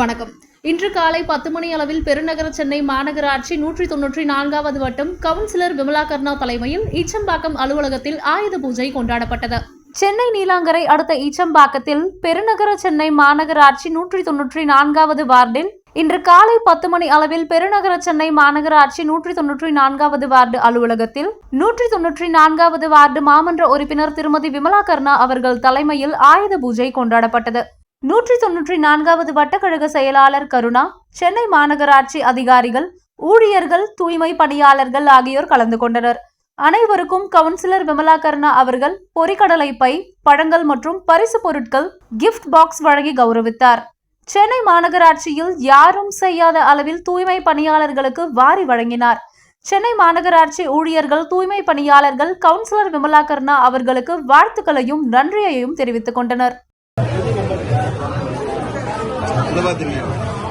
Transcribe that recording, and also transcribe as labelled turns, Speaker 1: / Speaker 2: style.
Speaker 1: வணக்கம். இன்று காலை பத்து மணி அளவில் பெருநகர சென்னை மாநகராட்சி நூற்றி தொன்னூற்றி நான்காவது வட்டம் கவுன்சிலர் விமலா கர்ணா தலைமையில் ஈச்சம்பாக்கம் அலுவலகத்தில் ஆயுத பூஜை கொண்டாடப்பட்டது. சென்னை நீலாங்கரை அடுத்த ஈச்சம்பாக்கத்தில் பெருநகர சென்னை மாநகராட்சி நூற்றி தொன்னூற்றி நான்காவது வார்டில் இன்று காலை பத்து மணி அளவில் பெருநகர சென்னை மாநகராட்சி நூற்றி தொன்னூற்றி நான்காவது வார்டு அலுவலகத்தில் நூற்றி தொன்னூற்றி நான்காவது வார்டு மாமன்ற உறுப்பினர் திருமதி விமலா கர்ணா அவர்கள் தலைமையில் ஆயுத பூஜை கொண்டாடப்பட்டது. நூற்றி தொன்னூற்றி நான்காவது வட்டக்கழக செயலாளர் கருணா சென்னை மாநகராட்சி அதிகாரிகள் ஊழியர்கள் தூய்மை பணியாளர்கள் ஆகியோர் கலந்து கொண்டனர். அனைவருக்கும் கவுன்சிலர் விமலா கர்ணா அவர்கள் பொறிக்கடலை பை பழங்கள் மற்றும் பரிசு பொருட்கள் கிஃப்ட் பாக்ஸ் வழங்கி கௌரவித்தார். சென்னை மாநகராட்சியில் யாரும் செய்யாத அளவில் தூய்மை பணியாளர்களுக்கு வாரி வழங்கினார். சென்னை மாநகராட்சி ஊழியர்கள் தூய்மை பணியாளர்கள் கவுன்சிலர் விமலா கர்ணா அவர்களுக்கு வாழ்த்துக்களையும் நன்றியையும் தெரிவித்துக் கொண்டனர்.
Speaker 2: धन्यवाद धन्यवाद।